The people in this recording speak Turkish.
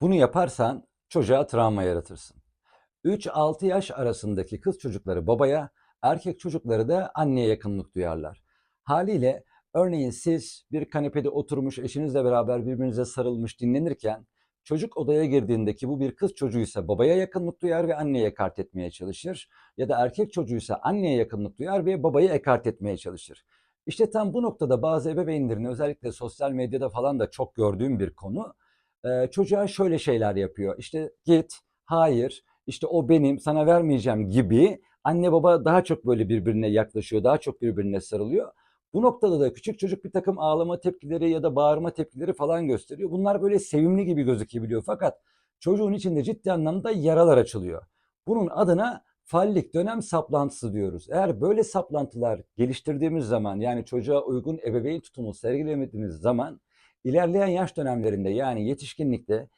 Bunu yaparsan çocuğa travma yaratırsın. 3-6 yaş arasındaki kız çocukları babaya, erkek çocukları da anneye yakınlık duyarlar. Haliyle örneğin siz bir kanepede oturmuş eşinizle beraber birbirinize sarılmış dinlenirken çocuk odaya girdiğindeki bu bir kız çocuğuysa babaya yakınlık duyar ve anneye ekart etmeye çalışır. Ya da erkek çocuğuysa anneye yakınlık duyar ve babayı ekart etmeye çalışır. İşte tam bu noktada bazı ebeveynlerin özellikle sosyal medyada falan da çok gördüğüm bir konu. Çocuğa şöyle şeyler yapıyor. İşte git, hayır, işte o benim, sana vermeyeceğim gibi anne baba daha çok böyle birbirine yaklaşıyor, daha çok birbirine sarılıyor. Bu noktada da küçük çocuk bir takım ağlama tepkileri ya da bağırma tepkileri falan gösteriyor. Bunlar böyle sevimli gibi gözükebiliyor fakat çocuğun içinde ciddi anlamda yaralar açılıyor. Bunun adına fallik dönem saplantısı diyoruz. Eğer böyle saplantılar geliştirdiğimiz zaman yani çocuğa uygun ebeveyn tutumu sergilemediğimiz zaman ilerleyen yaş dönemlerinde yani yetişkinlikte